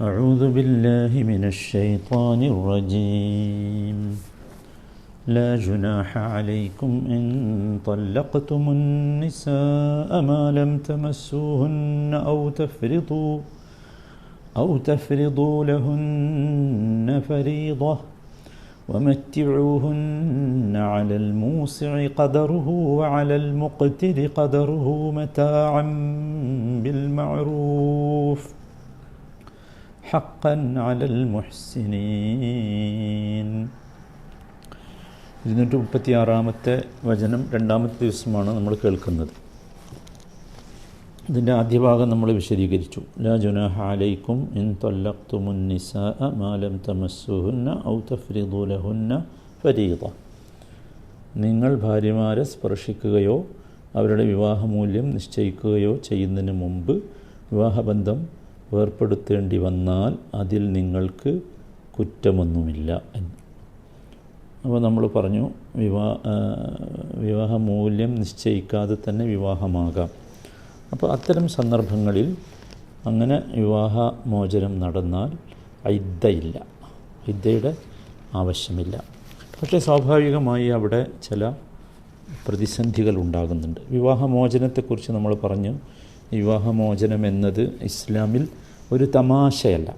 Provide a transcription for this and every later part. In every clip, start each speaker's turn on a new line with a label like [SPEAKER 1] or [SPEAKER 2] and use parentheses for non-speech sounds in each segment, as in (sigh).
[SPEAKER 1] أعوذ بالله من الشيطان الرجيم. لا جناح عليكم إن طلقتم النساء ما لم تمسوهن أو تفرضوا أو تفرضوا لهن فريضة ومتعوهن على الموسع قدره وعلى المقتر قدره متاعا بالمعروف. حقا على المحسنين ഇരുന്നൂറ്റി മുപ്പത്തി ആറാമത്തെ വചനം രണ്ടാമത്തെ ദിവസമാണ് നമ്മൾ കേൾക്കുന്നത് ഇതിൻ്റെ ആദ്യ ഭാഗം നമ്മൾ വിശദീകരിച്ചു ലാ ജുനാഹ അലൈക്കും ഇൻ തൊല്ലഖ്തുമുൻ നിസാ മാലം തമസ്സുഹുന്ന ഔ തഫ്രിദു ലഹുന്ന ഫരീദ നിങ്ങൾ ഭാര്യമാരെ സ്പർശിക്കുകയോ അവരുടെ വിവാഹമൂല്യം നിശ്ചയിക്കുകയോ ചെയ്യുന്നതിന് മുമ്പ് വിവാഹബന്ധം വേർപ്പെടുത്തേണ്ടി വന്നാൽ അതിൽ നിങ്ങൾക്ക് കുറ്റമൊന്നുമില്ല എന്ന്. അപ്പോൾ നമ്മൾ പറഞ്ഞു വിവാ വിവാഹ മൂല്യം നിശ്ചയിക്കാതെ തന്നെ വിവാഹമാകാം. അപ്പോൾ അത്തരം സന്ദർഭങ്ങളിൽ അങ്ങനെ വിവാഹ മോചനം നടന്നാൽ ഐദ്ദയില്ല ഐദ്ദയുടെ ആവശ്യമില്ല. പക്ഷേ സ്വാഭാവികമായി അവിടെ ചില പ്രതിസന്ധികൾ ഉണ്ടാകുന്നുണ്ട്. വിവാഹമോചനത്തെക്കുറിച്ച് നമ്മൾ പറഞ്ഞു വിവാഹമോചനം എന്നത് ഇസ്ലാമിൽ ഒരു തമാശയല്ല.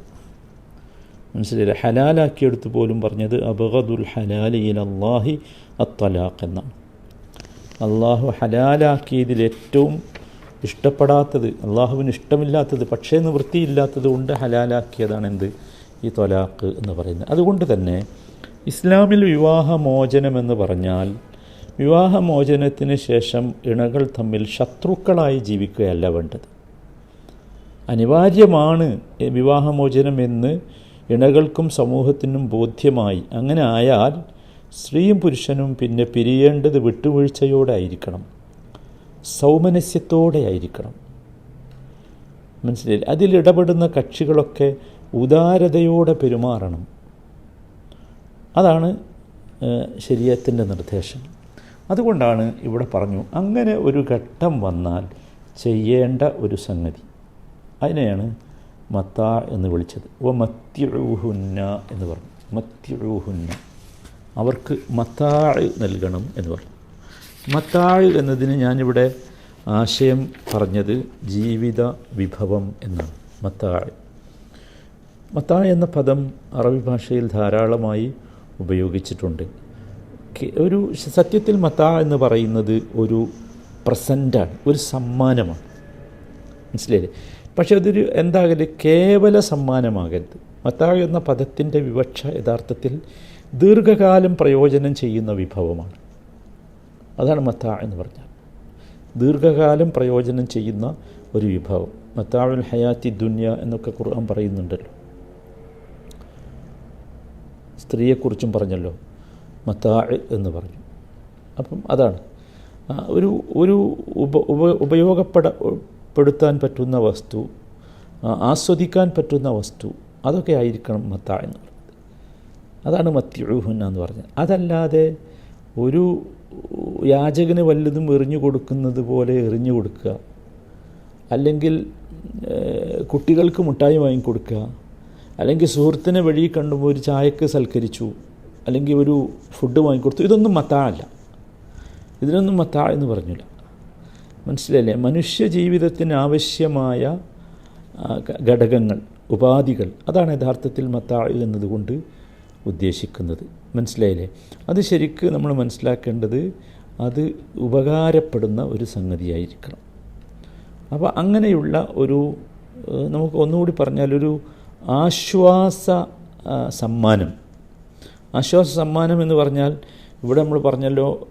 [SPEAKER 1] മനസ്സിലായില്ല? ഹലാലാക്കിയെടുത്ത് പോലും പറഞ്ഞത് അബഗദുൽ ഹലാലി അള്ളാഹി അത്തലാഖ് എന്നാണ്. അള്ളാഹു ഹലാലാക്കിയതിൽ ഏറ്റവും ഇഷ്ടപ്പെടാത്തത് അള്ളാഹുവിന് ഇഷ്ടമില്ലാത്തത് പക്ഷേ നിവൃത്തിയില്ലാത്തത് കൊണ്ട് ഹലാലാക്കിയതാണ് എന്ത്? ഈ തൊലാഖ് എന്ന് പറയുന്നത്. അതുകൊണ്ട് തന്നെ ഇസ്ലാമിൽ വിവാഹമോചനം എന്ന് പറഞ്ഞാൽ വിവാഹമോചനത്തിന് ശേഷം ഇണകൾ തമ്മിൽ ശത്രുക്കളായി ജീവിക്കുകയല്ല വേണ്ടത്. അനിവാര്യമാണ് വിവാഹമോചനം എന്ന് ഇണകൾക്കും സമൂഹത്തിനും ബോധ്യമായി. അങ്ങനെ ആയാൽ സ്ത്രീയും പുരുഷനും പിന്നെ പിരിയേണ്ടത് വിട്ടുവീഴ്ചയോടെ ആയിരിക്കണം സൗമനസ്യത്തോടെ ആയിരിക്കണം മനസ്സിലായി അതിലിടപെടുന്ന കക്ഷികളൊക്കെ ഉദാരതയോടെ പെരുമാറണം. അതാണ് ശരീരത്തിന്റെ നിർദ്ദേശം. അതുകൊണ്ടാണ് ഇവിടെ പറഞ്ഞു അങ്ങനെ ഒരു ഘട്ടം വന്നാൽ ചെയ്യേണ്ട ഒരു സംഗതി. അതിനെയാണ് മത്താ എന്ന് വിളിച്ചത്. ഓ മത്യുഹുന്ന എന്ന് പറഞ്ഞു. മത്യുഹുന്ന അവർക്ക് മത്താഴ് നൽകണം എന്ന് പറഞ്ഞു. മത്താഴ് എന്നതിന് ഞാനിവിടെ ആശയം പറഞ്ഞത് ജീവിത വിഭവം എന്നാണ്. മത്താഴ് മത്താഴ് എന്ന പദം അറബി ഭാഷയിൽ ധാരാളമായി ഉപയോഗിച്ചിട്ടുണ്ട്. ഒരു സത്യത്തിൽ മത്താ എന്ന് പറയുന്നത് ഒരു പ്രസന്റാണ് ഒരു സമ്മാനമാണ്. മനസ്സിലായില്ലേ? പക്ഷേ അതൊരു എന്താകരുത് കേവല സമ്മാനമാകരുത്. മത്താവ് എന്ന പദത്തിന്റെ വിവക്ഷ യഥാർത്ഥത്തിൽ ദീർഘകാലം പ്രയോജനം ചെയ്യുന്ന വിഭവമാണ്. അതാണ് മത്ത എന്ന് പറഞ്ഞാൽ. ദീർഘകാലം പ്രയോജനം ചെയ്യുന്ന ഒരു വിഭവം. മത്താവുൽ ഹയാത്തി ദുന്യ എന്നൊക്കെ ഖുർആൻ പറയുന്നുണ്ടല്ലോ. സ്ത്രീയെക്കുറിച്ചും പറഞ്ഞല്ലോ. മത്താ എന്ന് പറഞ്ഞു. അപ്പം അതാണ്. ഒരു ഒരു ഉപ ഉപ ഉപയോഗപ്പെട പെടുത്താൻ പറ്റുന്ന വസ്തു ആസ്വദിക്കാൻ പറ്റുന്ന വസ്തു അതൊക്കെ ആയിരിക്കണം മത്ത എന്ന് പറയുന്നത്. അതാണ് മത്യുഹുന്ന എന്ന് പറഞ്ഞത്. അതല്ലാതെ ഒരു യാചകന് വല്ലതും എറിഞ്ഞു കൊടുക്കുന്നത് പോലെ എറിഞ്ഞു കൊടുക്കുക അല്ലെങ്കിൽ കുട്ടികൾക്ക് മുട്ടായി വാങ്ങിക്കൊടുക്കുക അല്ലെങ്കിൽ സുഹൃത്തിനെ വഴി കണ്ടുമ്പോൾ ഒരു ചായക്ക് സൽക്കരിച്ചു അല്ലെങ്കിൽ ഒരു ഫുഡ് വാങ്ങിക്കൊടുത്തു ഇതൊന്നും മത്താ അല്ല. ഇതിനൊന്നും മത്താ എന്ന് പറഞ്ഞില്ല. മനസ്സിലല്ലേ? മനുഷ്യ ജീവിതത്തിന് ആവശ്യമായ ഘടകങ്ങൾ ഉപാധികൾ അതാണ് യഥാർത്ഥത്തിൽ മത്താഴ് എന്നതുകൊണ്ട് ഉദ്ദേശിക്കുന്നത്. മനസ്സിലായില്ലേ? അത് ശരിക്ക് നമ്മൾ മനസ്സിലാക്കേണ്ടത് അത് ഉപകാരപ്പെടുന്ന ഒരു സംഗതിയായിരിക്കണം. അപ്പോൾ അങ്ങനെയുള്ള ഒരു നമുക്ക് ഒന്നുകൂടി പറഞ്ഞാൽ ഒരു ആശ്വാസ സമ്മാനം. ആശ്വാസ സമ്മാനം എന്ന് പറഞ്ഞാൽ ഇവിടെ നമ്മൾ പറഞ്ഞല്ലോ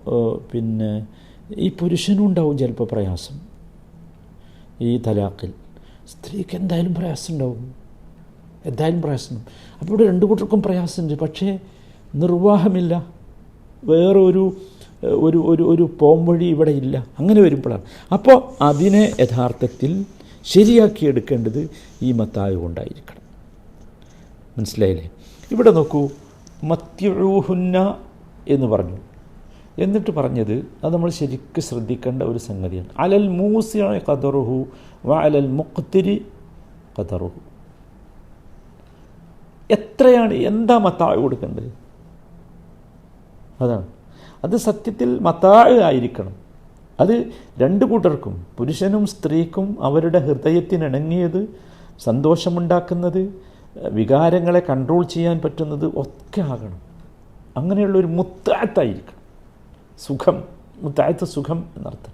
[SPEAKER 1] പിന്നെ ഈ പുരുഷനും ഉണ്ടാവും ചിലപ്പോൾ പ്രയാസം. ഈ തലാഖിൽ സ്ത്രീക്ക് എന്തായാലും പ്രയാസം ഉണ്ടാവും എന്തായാലും പ്രയാസം അപ്പോൾ ഇവിടെ രണ്ടു കൂട്ടർക്കും പ്രയാസമുണ്ട്. പക്ഷേ നിർവാഹമില്ല. വേറൊരു ഒരു ഒരു ഒരു പോംവഴി ഇവിടെ ഇല്ല. അങ്ങനെ വരുമ്പോഴാണ്. അപ്പോൾ അതിനെ യഥാർത്ഥത്തിൽ ശരിയാക്കിയെടുക്കേണ്ടത് ഈ മത്തായ കൊണ്ടായിരിക്കണം. മനസ്സിലായില്ലേ? ഇവിടെ നോക്കൂ. മത്യുഹുന്ന എന്ന് പറഞ്ഞു. എന്നിട്ട് പറഞ്ഞത് അത് നമ്മൾ ശരിക്കും ശ്രദ്ധിക്കേണ്ട ഒരു സംഗതിയാണ്. അലൽ മൂസിയ കതറുഹു വ അലൽ മുഖ്തിരി ഖദറുഹു. എത്രയാണ് എന്താ മത്താഴ് കൊടുക്കേണ്ടത്? അതാണ്. അത് സത്യത്തിൽ മത്താഴ് ആയിരിക്കണം. അത് രണ്ട് കൂട്ടർക്കും പുരുഷനും സ്ത്രീക്കും അവരുടെ ഹൃദയത്തിനിണങ്ങിയത് സന്തോഷമുണ്ടാക്കുന്നത് വികാരങ്ങളെ കൺട്രോൾ ചെയ്യാൻ പറ്റുന്നത് ഒക്കെ ആകണം. അങ്ങനെയുള്ളൊരു മുത്താഴത്തായിരിക്കണം സുഖം മുത്തായത്ത് സുഖം എന്നർത്ഥം.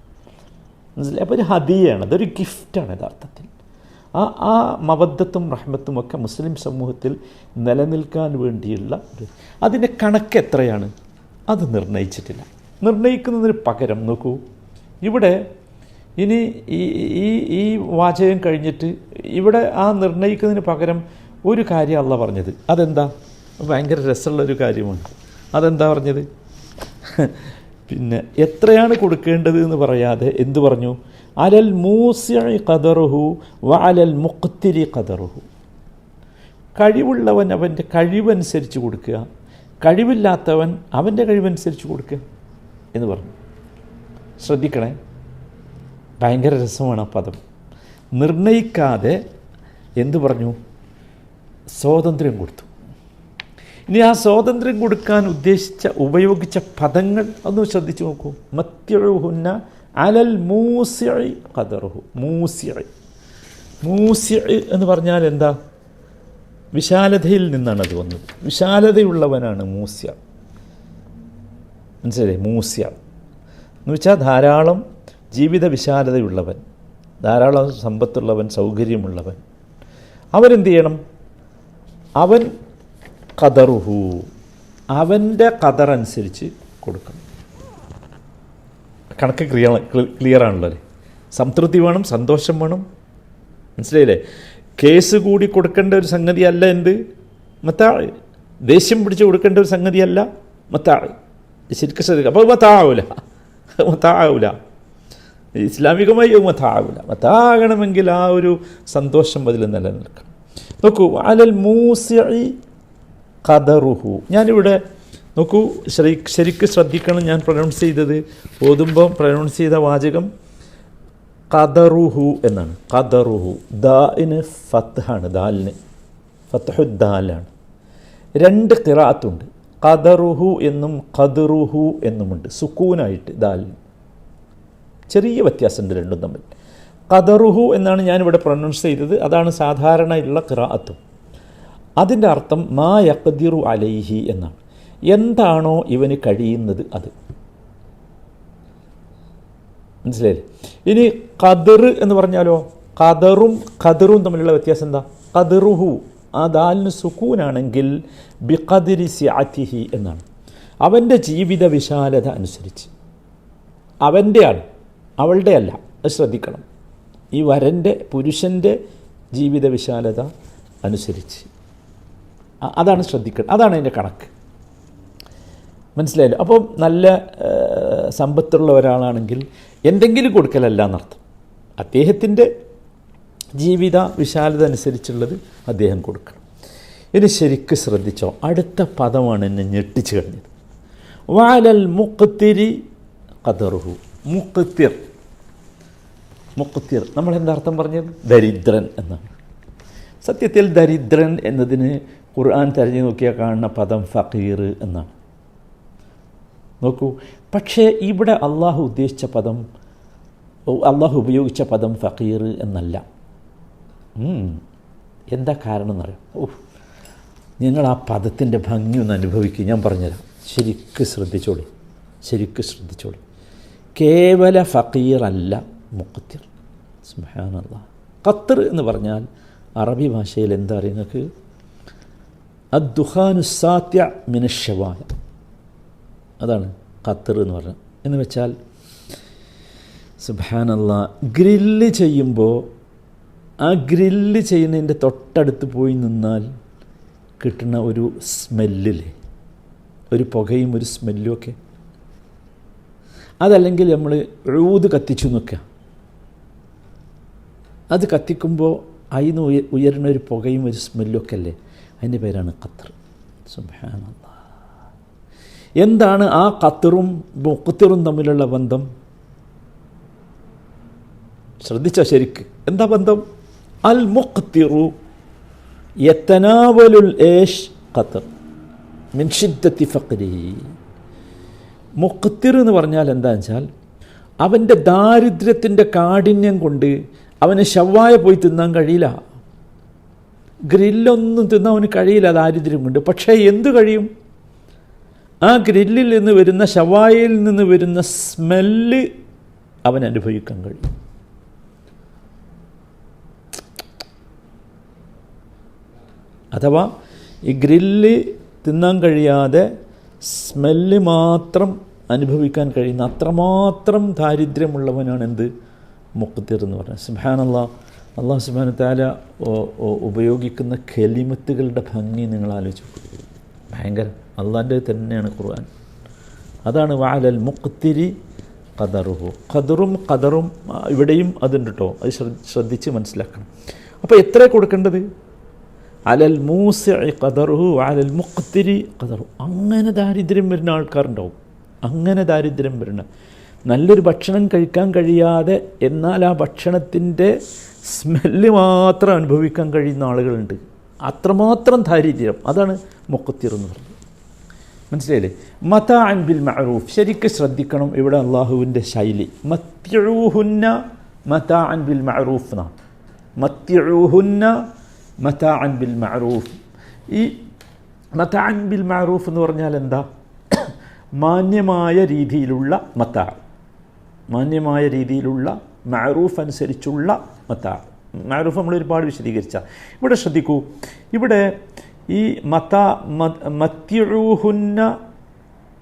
[SPEAKER 1] മനസ്സിലായി? അപ്പോൾ ഒരു ഹദിയാണ് അതൊരു ഗിഫ്റ്റാണ് യഥാർത്ഥത്തിൽ. ആ ആ മബദ്ധത്തും റഹ്മത്തും ഒക്കെ മുസ്ലിം സമൂഹത്തിൽ നിലനിൽക്കാൻ വേണ്ടിയുള്ള ഒരു അതിന്റെ കണക്ക് എത്രയാണ്? അത് നിർണയിച്ചിട്ടില്ല. നിർണയിക്കുന്നതിന് പകരം നോക്കൂ. ഇവിടെ ഇനി ഈ ഈ ഈ വാചകം കഴിഞ്ഞിട്ട് ഇവിടെ ആ നിർണയിക്കുന്നതിന് പകരം ഒരു കാര്യം അല്ല പറഞ്ഞത്. അതെന്താ? ഭയങ്കര രസമുള്ള ഒരു കാര്യമാണ്. അതെന്താ പറഞ്ഞത്? പിന്നെ എത്രയാണ് കൊടുക്കേണ്ടത് എന്ന് പറയാതെ എന്തു പറഞ്ഞു? അലൽ മൂസിഴി കതറുഹു വ അലൽ മുഖത്തിരി കതറുഹു കഴിവുള്ളവൻ അവന്റെ കഴിവനുസരിച്ച് കൊടുക്കുക. കഴിവില്ലാത്തവൻ അവന്റെ കഴിവനുസരിച്ച് കൊടുക്കുക എന്ന് പറഞ്ഞു. ശ്രദ്ധിക്കണേ. ഭയങ്കര രസമാണ് ആ പദം. നിർണയിക്കാതെ എന്തു പറഞ്ഞു? സ്വാതന്ത്ര്യം കൊടുത്തു. ഇനി ആ സ്വാതന്ത്ര്യം കൊടുക്കാൻ ഉദ്ദേശിച്ച ഉപയോഗിച്ച പദങ്ങൾ ഒന്ന് ശ്രദ്ധിച്ചു നോക്കൂ. മത്യഴുഹുന്ന അലൽ മൂസിഴി കതറുഹു മൂസിഴി മൂസിഴ് എന്ന് പറഞ്ഞാൽ എന്താ? വിശാലതയിൽ നിന്നാണ് അത് വന്നത്. വിശാലതയുള്ളവനാണ് മൂസ്യ മനസ്സിലായി മൂസ്യ എന്ന് വെച്ചാൽ ധാരാളം ജീവിത വിശാലതയുള്ളവൻ ധാരാളം സമ്പത്തുള്ളവൻ സൗകര്യമുള്ളവൻ. അവനെന്ത് ചെയ്യണം? അവൻ കതറുഹു അവന്റെ കതറനുസരിച്ച് കൊടുക്കണം. കണക്ക് ക്ലിയർ ക്ലിയർ ആണല്ലോ അല്ലേ സംതൃപ്തി വേണം സന്തോഷം വേണം. മനസ്സിലായില്ലേ? കേസ് കൂടി കൊടുക്കേണ്ട ഒരു സംഗതിയല്ല എന്ത്? മത്താഴ് ദേഷ്യം പിടിച്ച് കൊടുക്കേണ്ട ഒരു സംഗതിയല്ല മത്താഴ് ശരിക്കും ശ്രദ്ധിക്കുക അപ്പോൾ മത്താവൂല. മത്താവൂല. ഇസ്ലാമികമായി മത്താവൂല. മത്താകണമെങ്കിൽ ആ ഒരു സന്തോഷം അതിൽ നിലനിൽക്കണം. നോക്കൂ അലൽ മൂസി ഖദറുഹു ഞാനിവിടെ നോക്കൂ ശരി ശരിക്ക് ശ്രദ്ധിക്കണം ഞാൻ പ്രൊനൗൺസ് ചെയ്തത്. ഓതുമ്പോൾ പ്രൊനൗൺസ് ചെയ്ത വാചകം കദറുഹു എന്നാണ്. കദറുഹു. ദാന് ഫത്താണ് ദാലിന്. ഫത്ഹു ദാലാണ്. രണ്ട് കിറാത്തുണ്ട് കദറുഹു എന്നും ഖദറുഹു എന്നുമുണ്ട്. സുക്കൂനായിട്ട് ദാലിന് ചെറിയ വ്യത്യാസമുണ്ട് രണ്ടും തമ്മിൽ. കദറുഹു എന്നാണ് ഞാനിവിടെ പ്രൊനൗൺസ് ചെയ്തത്. അതാണ് സാധാരണയുള്ള ഖിറാഅത്തും അതിന്റെ അർത്ഥം മാ യക്തിറു അലൈഹി എന്നാണ്. എന്താണോ ഇവന് കഴിയുന്നത് അത്. മനസ്സിലായില്ലേ? ഇനി കതിർ എന്ന് പറഞ്ഞാലോ? ഖദറും കതിറും തമ്മിലുള്ള വ്യത്യാസം എന്താ? കതിറുഹു ആ ദാലിന് സുക്കൂനാണെങ്കിൽ ബിഖദിരി സിയാത്തിഹി എന്നാണ്. അവന്റെ ജീവിത വിശാലത അനുസരിച്ച്. അവന്റെയാണ് അവളുടെ അല്ല അത് ശ്രദ്ധിക്കണം. ഈ വരന്റെ പുരുഷന്റെ ജീവിത വിശാലത അനുസരിച്ച്. അതാണ് ശ്രദ്ധിക്കേണ്ടത് അതാണ് അതിന്റെ കണക്ക്. മനസ്സിലായല്ലോ? അപ്പം നല്ല സമ്പത്തുള്ള ഒരാളാണെങ്കിൽ എന്തെങ്കിലും കൊടുക്കലല്ല എന്നർത്ഥം. അദ്ദേഹത്തിന്റെ ജീവിത വിശാലത അനുസരിച്ചുള്ളത് അദ്ദേഹം കൊടുക്കണം. ഇനി ശരിക്ക് ശ്രദ്ധിച്ചോ അടുത്ത പദമാണ് എന്നെ ഞെട്ടിച്ചു കഴിഞ്ഞത് വാലൽ മുക്കത്തിരി കതറുഹു മുക്കത്തിർ മുക്കത്തിർ നമ്മൾ എന്താർത്ഥം പറഞ്ഞത്? ദരിദ്രൻ എന്നാണ്. സത്യത്തിൽ ദരിദ്രൻ എന്നതിന് ഖുർആൻ തിരഞ്ഞു നോക്കിയാൽ കാണുന്ന പദം ഫക്കീർ എന്നാണ്. നോക്കൂ പക്ഷേ ഇവിടെ അള്ളാഹു ഉദ്ദേശിച്ച പദം അള്ളാഹു ഉപയോഗിച്ച പദം ഫക്കീർ എന്നല്ല. എന്താ കാരണം എന്നറിയാം ഓ നിങ്ങൾ ആ പദത്തിന്റെ ഭംഗി ഒന്ന് അനുഭവിക്കുക ഞാൻ പറഞ്ഞുതരാം. ശരിക്ക് ശ്രദ്ധിച്ചോളി. ശരിക്ക് ശ്രദ്ധിച്ചോളി. കേവല ഫക്കീർ അല്ല മുഖത്തിർ സുബാനല്ല ഖത്തർ എന്ന് പറഞ്ഞാൽ അറബി ഭാഷയിൽ എന്താ അറിയുക നിങ്ങൾക്ക്? അദ്ദുഹാനുസാത്യ മിനശവായ അതാണ് ഖത്തർ എന്ന് പറഞ്ഞത്. എന്ന് വെച്ചാൽ സുബാനല്ല ഗ്രില്ല് ചെയ്യുമ്പോൾ ആ ഗ്രില്ല് ചെയ്യുന്നതിന്റെ തൊട്ടടുത്ത് പോയി നിന്നാൽ കിട്ടുന്ന ഒരു സ്മെല്ലില്ലേ? ഒരു പുകയും ഒരു സ്മെല്ലും ഒക്കെ. അതല്ലെങ്കിൽ നമ്മൾ ഊത് കത്തിച്ചു നിൽക്കുക അത് കത്തിക്കുമ്പോൾ അതിന് ഉയ ഉയരുന്ന ഒരു പുകയും ഒരു സ്മെല്ലും ഒക്കെ അല്ലേ? അതിന്റെ പേരാണ് ഖത്തർ. സുബാനല്ല എന്താണ് ആ ഖത്തറും മുക്കത്തിറും തമ്മിലുള്ള ബന്ധം? ശ്രദ്ധിച്ച ശരിക്ക്. എന്താ ബന്ധം? അൽ മുഖത്തിറു യത്തനാവലുൽ ഏഷ് ഖത്തർ മിൻ ഷിദ്ദത്തി ഫക്രി മുഖത്തിർ എന്ന് പറഞ്ഞാൽ എന്താ വെച്ചാൽ അവന്റെ ദാരിദ്ര്യത്തിന്റെ കാഠിന്യം കൊണ്ട് അവന് ശവ്വായ പോയി തിന്നാൻ കഴിയില്ല. ഗ്രില്ലൊന്നും തിന്നവന് കഴിയില്ല ദാരിദ്ര്യം കൊണ്ട് പക്ഷേ എന്തു കഴിയും? ആ ഗ്രില്ലിൽ നിന്ന് വരുന്ന ശവായിൽ നിന്ന് വരുന്ന സ്മെല്ല് അവൻ അനുഭവിക്കാൻ കഴിയും. അഥവാ ഈ ഗ്രില്ല് തിന്നാൻ കഴിയാതെ സ്മെല്ല് മാത്രം അനുഭവിക്കാൻ കഴിയുന്ന അത്രമാത്രം ദാരിദ്ര്യമുള്ളവനാണ് എന്ത് മുക്തിർ എന്ന് പറഞ്ഞത് സുബാനല്ല അള്ളാഹു സുബാന താല ഉപയോഗിക്കുന്ന കെലിമത്തുകളുടെ ഭംഗി നിങ്ങൾ ആലോചിച്ചു ഭയങ്കര. അള്ളാന്റെ തന്നെയാണ് ഖുർആൻ. അതാണ് വാലൽ മുക്തിരി ഖദറുഹു. ഖദറും ഖദറും ആ, ഇവിടെയും അതുണ്ട് കേട്ടോ അത് ശ്രദ്ധ- ശ്രദ്ധിച്ച് മനസ്സിലാക്കണം. അപ്പോൾ എത്ര കൊടുക്കേണ്ടത്? അലൽ മൂസി ഖദറുഹു അലൽ മുക്തിരി ഖദറു അങ്ങനെ ദാരിദ്ര്യം വരുന്ന ആൾക്കാരുണ്ടാവും. അങ്ങനെ ദാരിദ്ര്യം വരുന്ന നല്ലൊരു ഭക്ഷണം കഴിക്കാൻ കഴിയാതെ എന്നാൽ ആ ഭക്ഷണത്തിന്റെ സ്മെല്ല് മാത്രം അനുഭവിക്കാൻ കഴിയുന്ന ആളുകളുണ്ട്. അത്രമാത്രം ദാരിദ്ര്യം. അതാണ് മുക്കത്തിർ എന്ന് പറയുന്നത്. മനസ്സിലായില്ലേ? മത അൻബിൽ മഅറൂഫ്. ശരിക്കും ശ്രദ്ധിക്കണം ഇവിടെ അള്ളാഹുവിന്റെ ശൈലി. മത്യഴൂഹുന്ന മത അൻബിൽ മഅറൂഫ് എന്നാണ്. മത്യഴൂഹുന്ന മത അൻബിൽ മഅറൂഫ്. ഈ മത അൻബിൽ മഅറൂഫ് എന്ന് പറഞ്ഞാൽ എന്താ? (coughs) മാന്യമായ രീതിയിലുള്ള മത്ത മാന്യമായ രീതിയിലുള്ള മാറൂഫ് അനുസരിച്ചുള്ള മത്ത. മാറൂഫ് നമ്മൾ ഒരുപാട് വിശദീകരിച്ച. ഇവിടെ ശ്രദ്ധിക്കൂ. ഇവിടെ ഈ മത മത്യഴൂഹുന്ന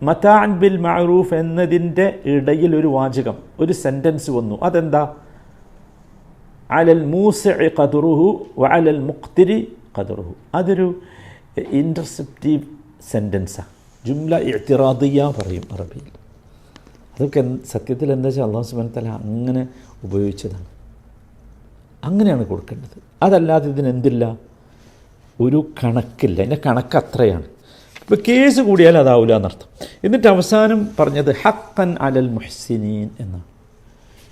[SPEAKER 1] മതാൻ ബിൽ മാറൂഫ് എന്നതിന്റെ ഇടയിൽ ഒരു വാചകം ഒരു സെന്റൻസ് വന്നു. അതെന്താ? അലൽ മൂസ കതുറുഹു വഅലൽ മുക്തിരി കതുറുഹു അതൊരു ഇന്റർസെപ്റ്റീവ് സെന്റൻസാണ് ജുംല ഇത്തിറാദിയ പറയും അറബിയിൽ. അതൊക്കെ സത്യത്തിൽ എന്താ വെച്ചാൽ അള്ളാഹു സുബാൻ തല അങ്ങനെ ഉപയോഗിച്ചതാണ്. അങ്ങനെയാണ് കൊടുക്കേണ്ടത്. അതല്ലാതെ ഇതിനെന്തില്ല ഒരു കണക്കില്ല. എന്റെ കണക്ക് അത്രയാണ്. ഇപ്പോൾ കേസ് കൂടിയാൽ അതാവില്ല എന്നർത്ഥം. എന്നിട്ട് അവസാനം പറഞ്ഞത് ഹക്കൻ അലൽ മുഹ്സിനീൻ എന്നാണ്.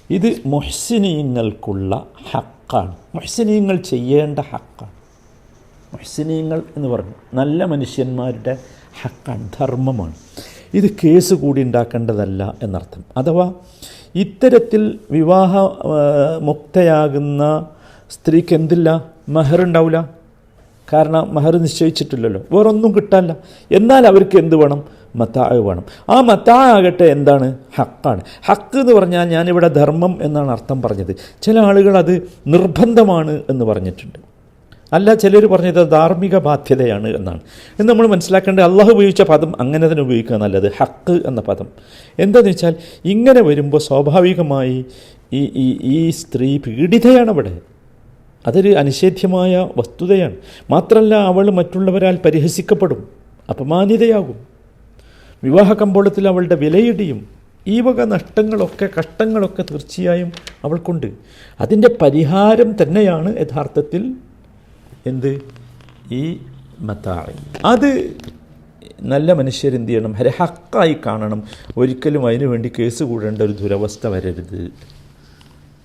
[SPEAKER 1] ഇത് മുഹ്സിനീങ്ങൾക്കുള്ള ഹക്കാണ്. മുഹ്സിനീങ്ങൾ ചെയ്യേണ്ട ഹക്കാണ്. മുഹ്സിനീങ്ങൾ എന്ന് പറഞ്ഞു. നല്ല മനുഷ്യന്മാരുടെ ഹക്കാണ്. ധർമ്മമാണ്. ഇത് കേസ് കൂടി ഉണ്ടാക്കേണ്ടതല്ല എന്നർത്ഥം. അഥവാ ഇത്തരത്തിൽ വിവാഹ മുക്തയാകുന്ന സ്ത്രീക്ക് എന്തില്ല? മെഹർ ഉണ്ടാവില്ല കാരണം മെഹർ നിശ്ചയിച്ചിട്ടില്ലല്ലോ. വേറൊന്നും കിട്ടാനില്ല. എന്നാൽ അവർക്ക് എന്ത് വേണം? മത്താവ് വേണം. ആ മത്താഴ് ആകട്ടെ എന്താണ്? ഹക്കാണ്. ഹക്ക് എന്ന് പറഞ്ഞാൽ ഞാനിവിടെ ധർമ്മം എന്നാണ് അർത്ഥം പറഞ്ഞത്. ചില ആളുകൾ അത് നിർബന്ധമാണ് എന്ന് പറഞ്ഞിട്ടുണ്ട്. അല്ല ചിലർ പറഞ്ഞത് ധാർമ്മിക ബാധ്യതയാണ് എന്നാണ്. എന്ന് നമ്മൾ മനസ്സിലാക്കേണ്ടത് അള്ളാഹു ഉപയോഗിച്ച പദം അങ്ങനെ തന്നെ ഉപയോഗിക്കുക നല്ലത്. ഹക്ക് എന്ന പദം. എന്താണെന്ന് വെച്ചാൽ ഇങ്ങനെ വരുമ്പോൾ സ്വാഭാവികമായി ഈ ഈ ഈ സ്ത്രീ പീഡിതയാണ് അവിടെ. അതൊരു അനിഷേധ്യമായ വസ്തുതയാണ്. മാത്രമല്ല അവൾ മറ്റുള്ളവരാൽ പരിഹസിക്കപ്പെടും അപമാനിതയാകും. വിവാഹ കമ്പോളത്തിൽ അവളുടെ വിലയിടിയും ഈ വക നഷ്ടങ്ങളൊക്കെ കഷ്ടങ്ങളൊക്കെ തീർച്ചയായും അവൾക്കുണ്ട്. അതിന്റെ പരിഹാരം തന്നെയാണ് യഥാർത്ഥത്തിൽ എന്ത്? ഈ മത്തായി. അത് നല്ല മനുഷ്യരെന്ത് ചെയ്യണം? ഹര ഹക്കായി കാണണം. ഒരിക്കലും അതിനു വേണ്ടി കേസ് കൂടേണ്ട ഒരു ദുരവസ്ഥ വരരുത്.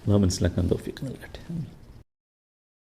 [SPEAKER 1] നാം മനസ്സിലാക്കാൻ തോഫിക്ക് നൽകട്ടെ.